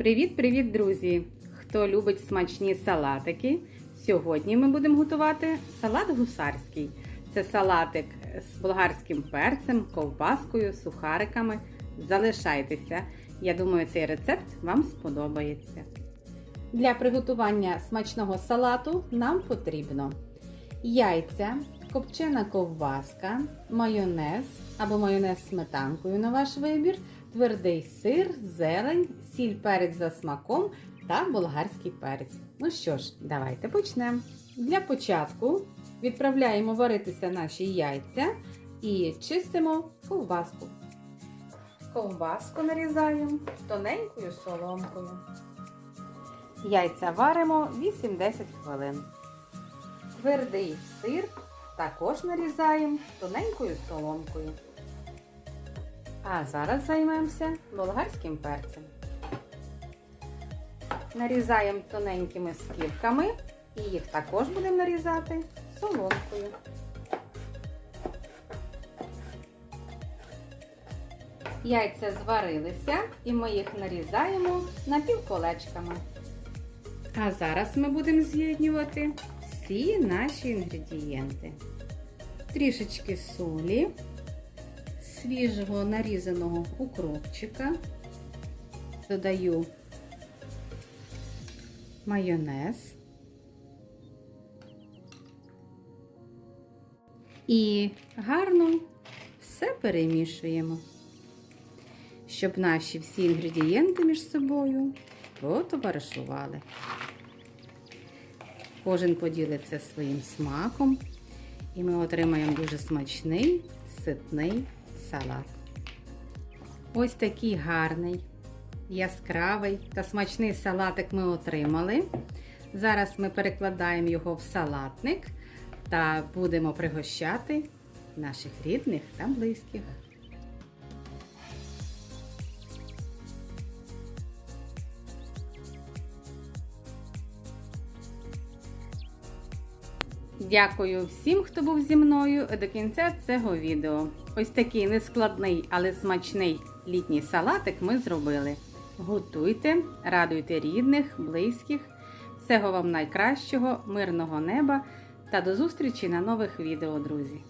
Привіт-привіт, друзі! Хто любить смачні салатики? Сьогодні ми будемо готувати салат гусарський. Це салатик з болгарським перцем, ковбаскою, сухариками. Залишайтеся. Я думаю, цей рецепт вам сподобається. Для приготування смачного салату нам потрібно яйця, копчена ковбаска, майонез або майонез з сметанкою на ваш вибір, твердий сир, зелень, сіль перець за смаком та болгарський перець. Ну що ж, давайте почнемо. Для початку відправляємо варитися наші яйця і чистимо ковбаску. Ковбаску нарізаємо тоненькою соломкою. Яйця варимо 8-10 хвилин. Твердий сир також нарізаємо тоненькою соломкою. А зараз займемося болгарським перцем. Нарізаємо тоненькими скибками і їх також будемо нарізати соломкою. Яйця зварилися і ми їх нарізаємо напівколечками. А зараз ми будемо з'єднувати всі наші інгредієнти. Трішечки солі, свіжого нарізаного укропчика, додаю майонез і гарно все перемішуємо, щоб наші всі інгредієнти між собою потоваришували. Кожен поділиться своїм смаком, і ми отримаємо дуже смачний, ситний салат. Ось такий гарний, яскравий та смачний салатик ми отримали. Зараз ми перекладаємо його в салатник та будемо пригощати наших рідних та близьких. Дякую всім, хто був зі мною до кінця цього відео. Ось такий нескладний, але смачний літній салатик ми зробили. Готуйте, радуйте рідних, близьких. Всього вам найкращого, мирного неба та до зустрічі на нових відео, друзі!